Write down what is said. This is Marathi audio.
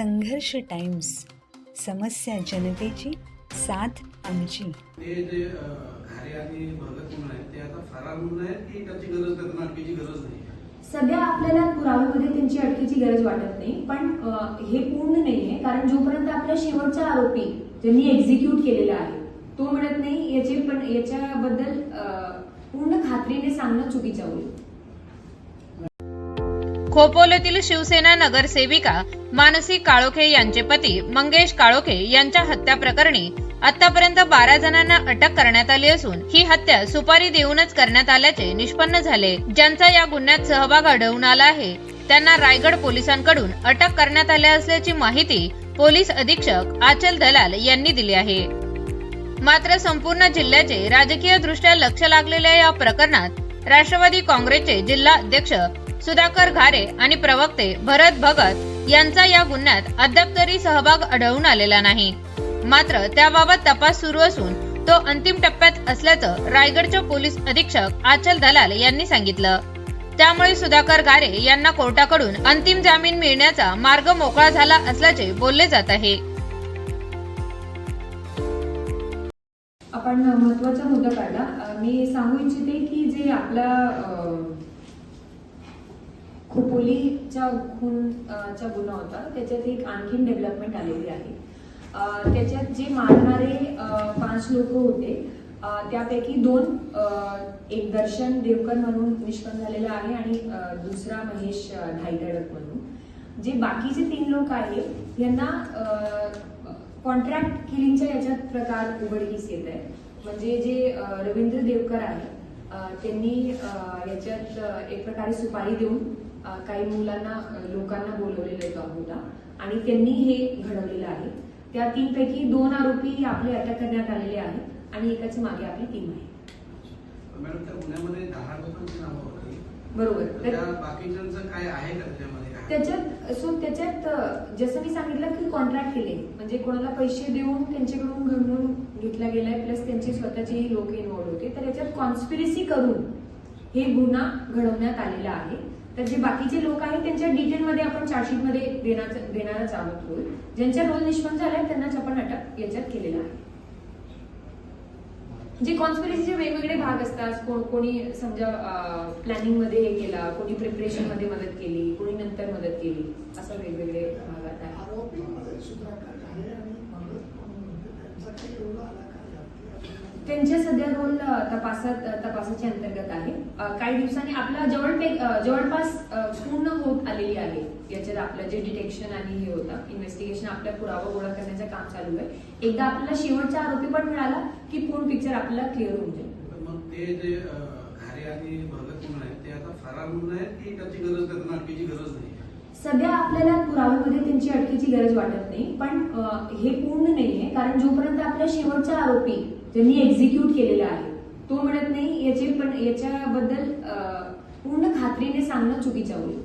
संघर्ष टाइम्स समस्या जनतेची साथ आमची. ते जे अ, घारे आणि भगत म्हणून आहेत ते आता फरार म्हणून आहेत की त्याची गरज नाही त्यांना अटकेची गरज नाही? सध्या आपल्याला पुराव्यामध्ये त्यांची अटकेची गरज वाटत नाही पण हे पूर्ण नाहीये कारण जोपर्यंत आपला शेवटचा आरोपी ज्यांनी एक्झिक्यूट केलेला आहे तो म्हणत नाही याचे पण याच्याबद्दल पूर्ण खात्रीने सांगणं चुकीचं होईल. खोपोलीतील शिवसेना नगरसेविका मानसी काळोखे यांचे पती मंगेश काळोखे यांच्या हत्या प्रकरणी आतापर्यंत बारा जणांना अटक करण्यात आली असून ही हत्या सुपारी देऊनच करण्यात आल्याचे निष्पन्न झाले. ज्यांचा या गुन्ह्यात सहभाग आढळून आला आहे त्यांना रायगड पोलिसांकडून अटक करण्यात आल्या असल्याची माहिती पोलीस अधीक्षक आचल दलाल यांनी दिली आहे. मात्र संपूर्ण जिल्ह्याचे राजकीय दृष्ट्या लक्ष लागलेल्या या प्रकरणात राष्ट्रवादी काँग्रेसचे जिल्हा अध्यक्ष सुधाकर घारे आणि प्रवक्ते भरत भगत यांचा या गुन्ह्यात अद्याप तरी सहभाग आढळून आलेला नाही. मात्र त्याबाबत तपास सुरू असून तो अंतिम टप्प्यात असल्याचं रायगडचे पोलीस अधीक्षक आचल दलाल यांनी सांगितलं. त्यामुळे सुधाकर घारे यांना कोर्टाकडून अंतिम जामीन मिळण्याचा मार्ग मोकळा झाला असल्याचे बोलले जात आहे. आपण महत्त्वाचा मुद्दा काढला. मी सांगू इच्छिते की जे आपला खोपोलीच्या खून चा गुन्हा होता. त्याच्यात एक आणखीन डेव्हलपमेंट आलेली आहे. त्याच्यात जे मारणारे पाच लोक होते त्यापैकी दोन एक दर्शन देवकर म्हणून निष्पन्न झालेला आहे आणि दुसरा महेश अ, म्हणून. जे बाकीचे तीन लोक आहेत यांना कॉन्ट्रॅक्ट किलिंगच्या याच्यात प्रकार उघडकीस येत आहे म्हणजे जे रवींद्र देवकर आहे त्यांनी याच्यात एक प्रकारे सुपारी देऊन काही मुलांना लोकांना बोलवलेलं होता आणि त्यांनी हे घडवलेलं आहे. त्या तीन पैकी दोन आरोपी आपले अटक करण्यात आलेले आहेत आणि एकाच्या मागे आपली टीम आहे. बरोबर. आहे त्याच्यात सो त्याच्यात जसं मी सांगितलं की कॉन्ट्रॅक्ट केले. म्हणजे कोणाला पैसे देऊन त्यांच्याकडून घडवून घेतला गेलाय प्लस त्यांचे स्वतःचे लोक इन्व्हॉल्व होते. तर याच्यात कॉन्स्पिरसी करून हे गुन्हा घडवण्यात आलेला आहे. तर जे बाकीचे लोक आहेत त्यांच्या डिटेलमध्ये आपण चार्जशीटमध्ये देणार देणारच आहोत रोल ज्यांच्या रोल निष्पन्न झाल्या त्यांनाच आपण अटक याच्यात केलेला आहे. जे कॉन्स्पिरसीचे वेगवेगळे भाग असतात कोण कोणी समजा प्लॅनिंगमध्ये हे केला कोणी प्रिपरेशनमध्ये मदत केली कोणी नंतर मदत केली असं वेगवेगळे भागात आहे आरोपीमध्ये त्यांचे सध्या दोन तपासात अ, तपासाच्या अंतर्गत आहे. काही दिवसांनी आपला जवळपे जवळपास पूर्ण होत आलेली आहे. याच्यात आपलं जे डिटेक्शन आणि हे होतं इन्व्हेस्टिगेशन आपल्या पुरावा गोळा करण्याचं काम चालू आहे. एकदा आपल्याला शेवटचा आरोपी पण मिळाला की पूर्ण पिक्चर आपल्याला क्लिअर होऊन जाईल. मग ते जे अ, घारे आणि भगत म्हणून आहेत ते आता फरार म्हणून आहेत की त्याची गरज त्यांना अटकेची गरज नाही? सध्या आपल्याला पुराव्यामध्ये त्यांची अटकेची गरज वाटत नाही पण हे पूर्ण नाहीये. कारण जोपर्यंत आपला शेवटचा आरोपी ज्यांनी एक्झिक्यूट केलेला आहे तो म्हणत नाही याचे पण याच्याबद्दल पूर्ण खात्रीने सांगणं चुकीचं होईल.